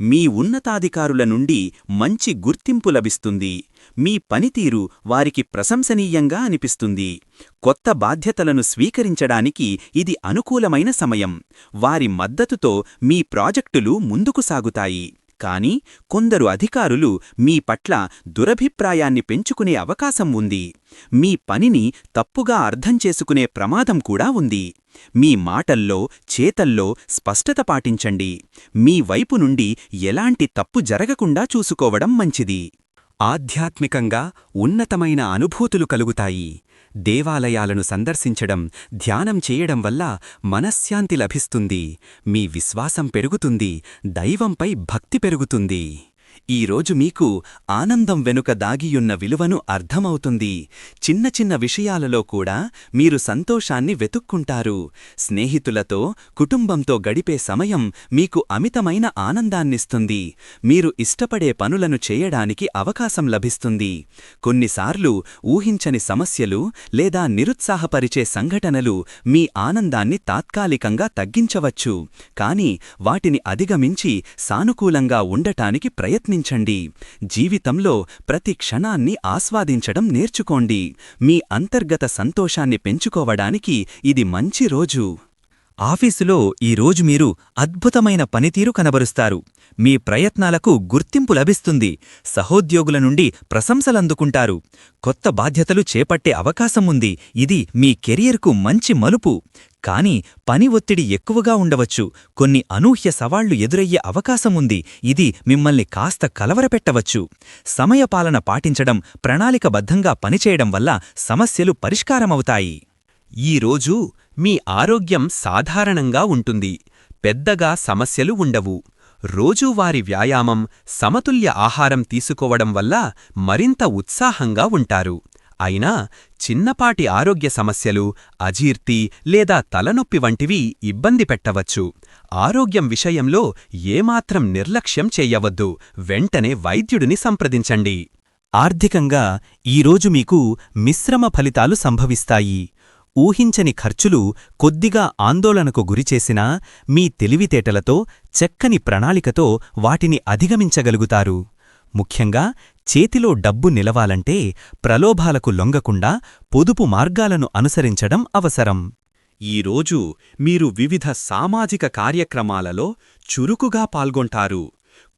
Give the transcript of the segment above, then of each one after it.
మీ ఉన్నతాధికారుల నుండి మంచి గుర్తింపు లభిస్తుంది. మీ పనితీరు వారికి ప్రశంసనీయంగా అనిపిస్తుంది. కొత్త బాధ్యతలను స్వీకరించడానికి ఇది అనుకూలమైన సమయం. వారి మద్దతుతో మీ ప్రాజెక్టులు ముందుకు సాగుతాయి. కాని కొందరు అధికారులు మీ పట్ల దురభిప్రాయాన్ని పెంచుకునే అవకాశం ఉంది. మీ పనిని తప్పుగా అర్థం చేసుకునే ప్రమాదం కూడా ఉంది. మీ మాటల్లో చేతల్లో స్పష్టత పాటించండి. మీ వైపు నుండి ఎలాంటి తప్పు జరగకుండా చూసుకోవడం మంచిది. ఆధ్యాత్మికంగా ఉన్నతమైన అనుభూతులు కలుగుతాయి. దేవాలయాలను సందర్శించడం ధ్యానం చేయడం వల్ల మనశ్శాంతి లభిస్తుంది. మీ విశ్వాసం పెరుగుతుంది. దైవంపై భక్తి పెరుగుతుంది. ఈరోజు మీకు ఆనందం వెనుక దాగియున్న విలువను అర్థమవుతుంది. చిన్న చిన్న విషయాలలో కూడా మీరు సంతోషాన్ని వెతుక్కుంటారు. స్నేహితులతో కుటుంబంతో గడిపే సమయం మీకు అమితమైన ఆనందాన్నిస్తుంది. మీరు ఇష్టపడే పనులను చేయడానికి అవకాశం లభిస్తుంది. కొన్నిసార్లు ఊహించని సమస్యలు లేదా నిరుత్సాహపరిచే సంఘటనలు మీ ఆనందాన్ని తాత్కాలికంగా తగ్గించవచ్చు. కాని వాటిని అధిగమించి సానుకూలంగా ఉండటానికి ప్రయత్నం ప్రయత్నించండి. జీవితంలో ప్రతి క్షణాన్ని ఆస్వాదించడం నేర్చుకోండి. మీ అంతర్గత సంతోషాన్ని పెంచుకోవడానికి ఇది మంచి రోజు. ఆఫీసులో ఈరోజు మీరు అద్భుతమైన పనితీరు కనబరుస్తారు. మీ ప్రయత్నాలకు గుర్తింపు లభిస్తుంది. సహోద్యోగుల నుండి ప్రశంసలందుకుంటారు కొత్త బాధ్యతలు చేపట్టే అవకాశం ఉంది. ఇది మీ కెరియర్కు మంచి మలుపు. కాని పని ఒత్తిడి ఎక్కువగా ఉండవచ్చు. కొన్ని అనూహ్య సవాళ్ళు ఎదురయ్యే అవకాశముంది ఇది మిమ్మల్ని కాస్త కలవరపెట్టవచ్చు. సమయపాలన పాటించడం ప్రణాళికబద్ధంగా పనిచేయడం వల్ల సమస్యలు పరిష్కారమవుతాయి. ఈరోజు మీ ఆరోగ్యం సాధారణంగా ఉంటుంది. పెద్దగా సమస్యలు ఉండవు. రోజూవారి వ్యాయామం సమతుల్య ఆహారం తీసుకోవడం వల్ల మరింత ఉత్సాహంగా ఉంటారు. అయినా చిన్నపాటి ఆరోగ్య సమస్యలు అజీర్తి లేదా తలనొప్పి వంటివి ఇబ్బంది పెట్టవచ్చు. ఆరోగ్యం విషయంలో ఏమాత్రం నిర్లక్ష్యం చెయ్యవద్దు వెంటనే వైద్యుడిని సంప్రదించండి. ఆర్థికంగా ఈరోజు మీకు మిశ్రమ ఫలితాలు సంభవిస్తాయి. ఊహించని ఖర్చులు కొద్దిగా ఆందోళనకు గురిచేసినా మీ తెలివితేటలతో చక్కని ప్రణాళికతో వాటిని అధిగమించగలుగుతారు. ముఖ్యంగా చేతిలో డబ్బు నిలవాలంటే ప్రలోభాలకు లొంగకుండా పొదుపు మార్గాలను అనుసరించడం అవసరం. ఈరోజు మీరు వివిధ సామాజిక కార్యక్రమాలలో చురుకుగా పాల్గొంటారు.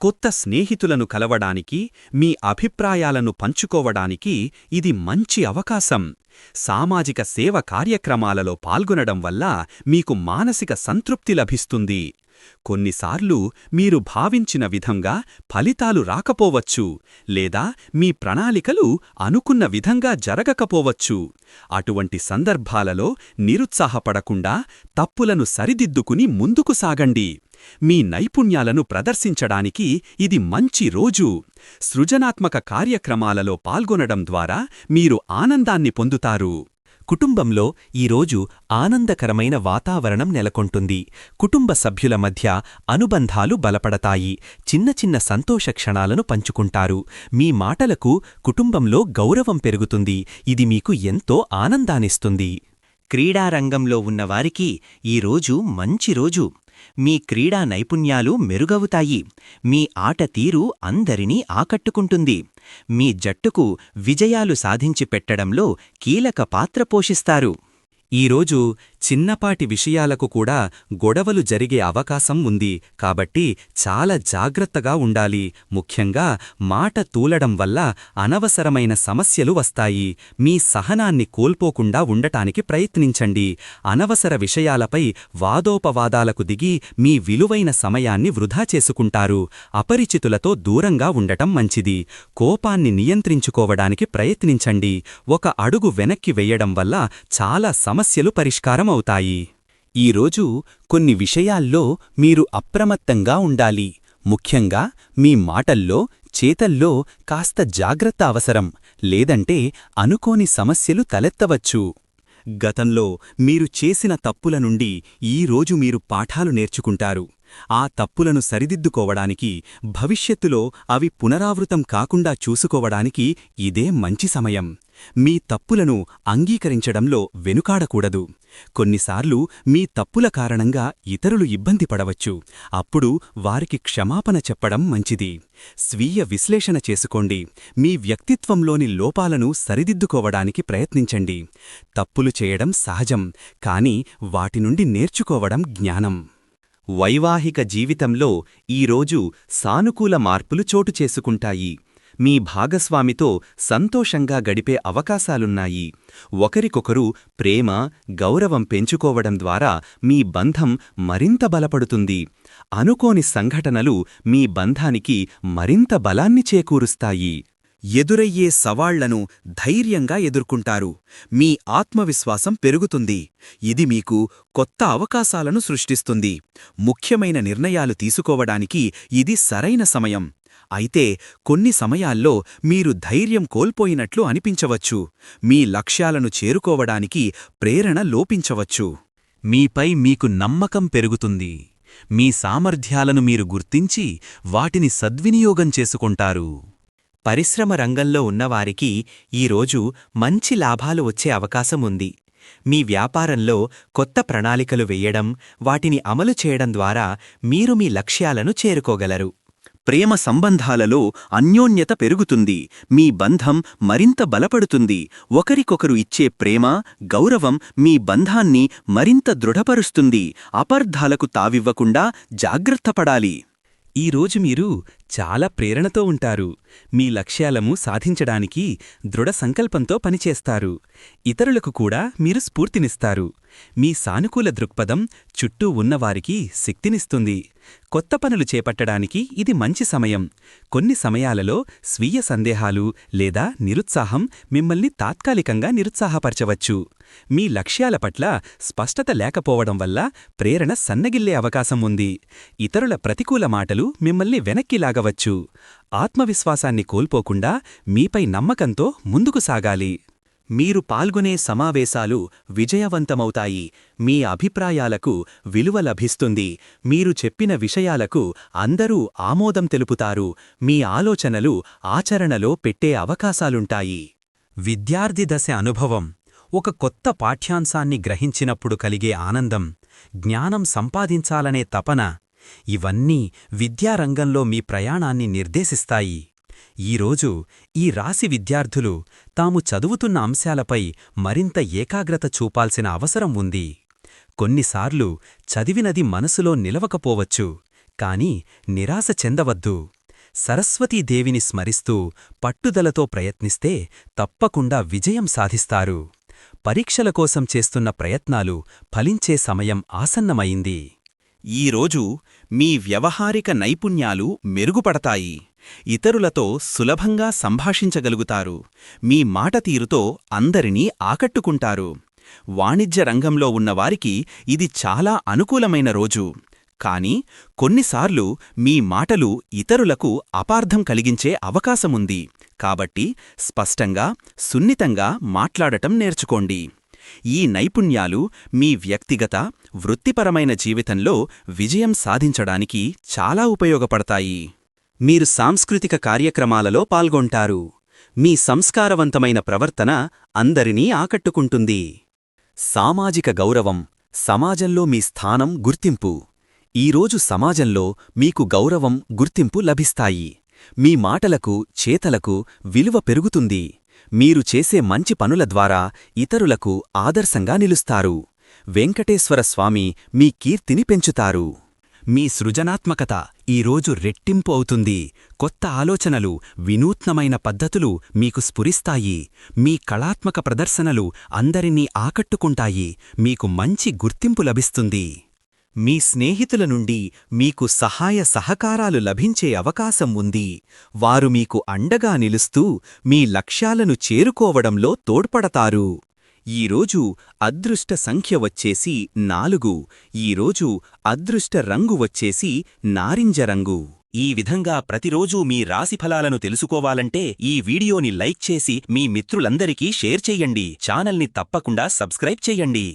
కొత్త స్నేహితులను కలవడానికి మీ అభిప్రాయాలను పంచుకోవడానికి ఇది మంచి అవకాశం. సామాజిక సేవ కార్యక్రమాలలో పాల్గొనడం వల్ల మీకు మానసిక సంతృప్తి లభిస్తుంది. కొన్నిసార్లు మీరు భావించిన విధంగా ఫలితాలు రాకపోవచ్చు లేదా మీ ప్రణాళికలు అనుకున్న విధంగా జరగకపోవచ్చు. అటువంటి సందర్భాలలో నిరుత్సాహపడకుండా తప్పులను సరిదిద్దుకుని ముందుకు సాగండి. మీ నైపుణ్యాలను ప్రదర్శించడానికి ఇది మంచి రోజు. సృజనాత్మక కార్యక్రమాలలో పాల్గొనడం ద్వారా మీరు ఆనందాన్ని పొందుతారు. కుటుంబంలో ఈరోజు ఆనందకరమైన వాతావరణం నెలకొంటుంది. కుటుంబ సభ్యుల మధ్య అనుబంధాలు బలపడతాయి. చిన్న చిన్న సంతోష క్షణాలను పంచుకుంటారు. మీ మాటలకు కుటుంబంలో గౌరవం పెరుగుతుంది. ఇది మీకు ఎంతో ఆనందాన్నిస్తుంది. క్రీడారంగంలో ఉన్నవారికి ఈరోజు మంచి రోజు. మీ క్రీడా నైపుణ్యాలు మెరుగవుతాయి. మీ ఆట తీరు అందరినీ ఆకట్టుకుంటుంది. మీ జట్టుకు విజయాలు సాధించి పెట్టడంలో కీలక పాత్ర పోషిస్తారు. ఈరోజు చిన్నపాటి విషయాలకు కూడా గొడవలు జరిగే అవకాశం ఉంది. కాబట్టి చాలా జాగ్రత్తగా ఉండాలి. ముఖ్యంగా మాట తూలడం వల్ల అనవసరమైన సమస్యలు వస్తాయి. మీ సహనాన్ని కోల్పోకుండా ఉండటానికి ప్రయత్నించండి. అనవసర విషయాలపై వాదోపవాదాలకు దిగి మీ విలువైన సమయాన్ని వృధా చేసుకుంటారు. అపరిచితులతో దూరంగా ఉండటం మంచిది. కోపాన్ని నియంత్రించుకోవడానికి ప్రయత్నించండి. ఒక అడుగు వెనక్కి వెయ్యడం వల్ల చాలా సమస్యలు పరిష్కారం పరిష్కారమవుతాయి ఈరోజు కొన్ని విషయాల్లో మీరు అప్రమత్తంగా ఉండాలి. ముఖ్యంగా మీ మాటల్లో చేతల్లో కాస్త జాగ్రత్త అవసరం లేదంటే అనుకోని సమస్యలు తలెత్తవచ్చు. గతంలో మీరు చేసిన తప్పుల నుండి ఈ రోజు మీరు పాఠాలు నేర్చుకుంటారు. ఆ తప్పులను సరిదిద్దుకోవడానికి భవిష్యత్తులో అవి పునరావృతం కాకుండా చూసుకోవడానికి ఇదే మంచి సమయం. మీ తప్పులను అంగీకరించడంలో వెనుకాడకూడదు. కొన్నిసార్లు మీ తప్పుల కారణంగా ఇతరులు ఇబ్బంది పడవచ్చు. అప్పుడు వారికి క్షమాపణ చెప్పడం మంచిది. స్వీయ విశ్లేషణ చేసుకోండి. మీ వ్యక్తిత్వంలోని లోపాలను సరిదిద్దుకోవడానికి ప్రయత్నించండి. తప్పులు చేయడం సహజం కాని వాటి నుండి నేర్చుకోవడం జ్ఞానం. వైవాహిక జీవితంలో ఈరోజు సానుకూల మార్పులు చోటు చేసుకుంటాయి. మీ భాగస్వామితో సంతోషంగా గడిపే అవకాశాలున్నాయి. ఒకరికొకరు ప్రేమ గౌరవం పెంచుకోవడం ద్వారా మీ బంధం మరింత బలపడుతుంది. అనుకోని సంఘటనలు మీ బంధానికి మరింత బలాన్ని చేకూరుస్తాయి. ఎదురయ్యే సవాళ్ళను ధైర్యంగా ఎదుర్కొంటారు. మీ ఆత్మవిశ్వాసం పెరుగుతుంది. ఇది మీకు కొత్త అవకాశాలను సృష్టిస్తుంది. ముఖ్యమైన నిర్ణయాలు తీసుకోవడానికి ఇది సరైన సమయం. అయితే కొన్ని సమయాల్లో మీరు ధైర్యం కోల్పోయినట్లు అనిపించవచ్చు. మీ లక్ష్యాలను చేరుకోవడానికి ప్రేరణ లోపించవచ్చు. మీపై మీకు నమ్మకం పెరుగుతుంది. మీ సామర్థ్యాలను మీరు గుర్తించి వాటిని సద్వినియోగం చేసుకుంటారు. పరిశ్రమ రంగంలో ఉన్నవారికి ఈరోజు మంచి లాభాలు వచ్చే అవకాశం ఉంది. మీ వ్యాపారంలో కొత్త ప్రణాళికలు వెయ్యడం వాటిని అమలు చేయడం ద్వారా మీరు మీ లక్ష్యాలను చేరుకోగలరు. ప్రేమ సంబంధాలలో అన్యోన్యత పెరుగుతుంది. మీ బంధం మరింత బలపడుతుంది. ఒకరికొకరు ఇచ్చే ప్రేమ గౌరవం మీ బంధాన్ని మరింత దృఢపరుస్తుంది. అపర్ధాలకు తావివ్వకుండా జాగ్రత్తపడాలి ఈరోజు మీరు చాలా ప్రేరణతో ఉంటారు. మీ లక్ష్యాలము సాధించడానికి దృఢ సంకల్పంతో పనిచేస్తారు. ఇతరులకు కూడా మీరు స్ఫూర్తినిస్తారు. మీ సానుకూల దృక్పథం చుట్టూ ఉన్నవారికి శక్తినిస్తుంది. కొత్త పనులు చేపట్టడానికి ఇది మంచి సమయం. కొన్ని సమయాలలో స్వీయ సందేహాలు లేదా నిరుత్సాహం మిమ్మల్ని తాత్కాలికంగా నిరుత్సాహపరచవచ్చు. మీ లక్ష్యాల పట్ల స్పష్టత లేకపోవడం వల్ల ప్రేరణ సన్నగిల్లే అవకాశం ఉంది. ఇతరుల ప్రతికూల మాటలు మిమ్మల్ని వెనక్కిలాగ లాగవచ్చు ఆత్మవిశ్వాసాన్ని కోల్పోకుండా మీపై నమ్మకంతో ముందుకు సాగాలి. మీరు పాల్గొనే సమావేశాలు విజయవంతమవుతాయి. మీ అభిప్రాయాలకు విలువ లభిస్తుంది. మీరు చెప్పిన విషయాలకు అందరూ ఆమోదం తెలుపుతారు. మీ ఆలోచనలు ఆచరణలో పెట్టే అవకాశాలుంటాయి. విద్యార్థి దశ అనుభవం. ఒక కొత్త పాఠ్యాంశాన్ని గ్రహించినప్పుడు కలిగే ఆనందం జ్ఞానం సంపాదించాలనే తపన ఇవన్నీ విద్యారంగంలో మీ ప్రయాణాన్ని నిర్దేశిస్తాయి. ఈరోజు ఈ రాశి విద్యార్థులు తాము చదువుతున్న అంశాలపై మరింత ఏకాగ్రత చూపాల్సిన అవసరం ఉంది. కొన్నిసార్లు చదివినది మనసులో నిలవకపోవచ్చు కాని నిరాశ చెందవద్దు. సరస్వతీదేవిని స్మరిస్తూ పట్టుదలతో ప్రయత్నిస్తే తప్పకుండా విజయం సాధిస్తారు. పరీక్షల కోసం చేస్తున్న ప్రయత్నాలు ఫలించే సమయం ఆసన్నమైంది. ఈరోజు మీ వ్యవహారిక నైపుణ్యాలు మెరుగుపడతాయి. ఇతరులతో సులభంగా సంభాషించగలుగుతారు. మీ మాట తీరుతో అందరినీ ఆకట్టుకుంటారు. వాణిజ్య రంగంలో ఉన్నవారికి ఇది చాలా అనుకూలమైన రోజు. కాని కొన్నిసార్లు మీ మాటలు ఇతరులకు అపార్థం కలిగించే అవకాశముంది. కాబట్టి స్పష్టంగా సున్నితంగా మాట్లాడటం నేర్చుకోండి. ఈ నైపుణ్యాలు మీ వ్యక్తిగత వృత్తిపరమైన జీవితంలో విజయం సాధించడానికి చాలా ఉపయోగపడతాయి. మీరు సాంస్కృతిక కార్యక్రమాలలో పాల్గొంటారు. మీ సంస్కారవంతమైన ప్రవర్తన అందరినీ ఆకట్టుకుంటుంది. సామాజిక గౌరవం సమాజంలో మీ స్థానం గుర్తింపు. ఈరోజు సమాజంలో మీకు గౌరవం గుర్తింపు లభిస్తాయి. మీ మాటలకు చేతలకు విలువ పెరుగుతుంది. మీరు చేసే మంచి పనుల ద్వారా ఇతరులకు ఆదర్శంగా నిలుస్తారు. వెంకటేశ్వర స్వామి మీ కీర్తిని పెంచుతారు. మీ సృజనాత్మకత ఈరోజు రెట్టింపు అవుతుంది. కొత్త ఆలోచనలు వినూత్నమైన పద్ధతులు మీకు స్ఫురిస్తాయి. మీ కళాత్మక ప్రదర్శనలు అందరినీ ఆకట్టుకుంటాయి. మీకు మంచి గుర్తింపు లభిస్తుంది. మీ స్నేహితుల నుండి మీకు సహాయ సహకారాలు లభించే అవకాశం ఉంది. వారు మీకు అండగా నిలుస్తూ మీ లక్ష్యాలను చేరుకోవడంలో తోడ్పడతారు. ఈరోజు అదృష్ట సంఖ్య వచ్చేసి నాలుగు. ఈరోజు అదృష్ట రంగు వచ్చేసి నారింజ రంగు. ఈ విధంగా ప్రతిరోజూ మీ రాశి ఫలాలను తెలుసుకోవాలంటే ఈ వీడియోని లైక్ చేసి మీ మిత్రులందరికీ షేర్ చెయ్యండి ఛానల్ని తప్పకుండా సబ్స్క్రైబ్ చెయ్యండి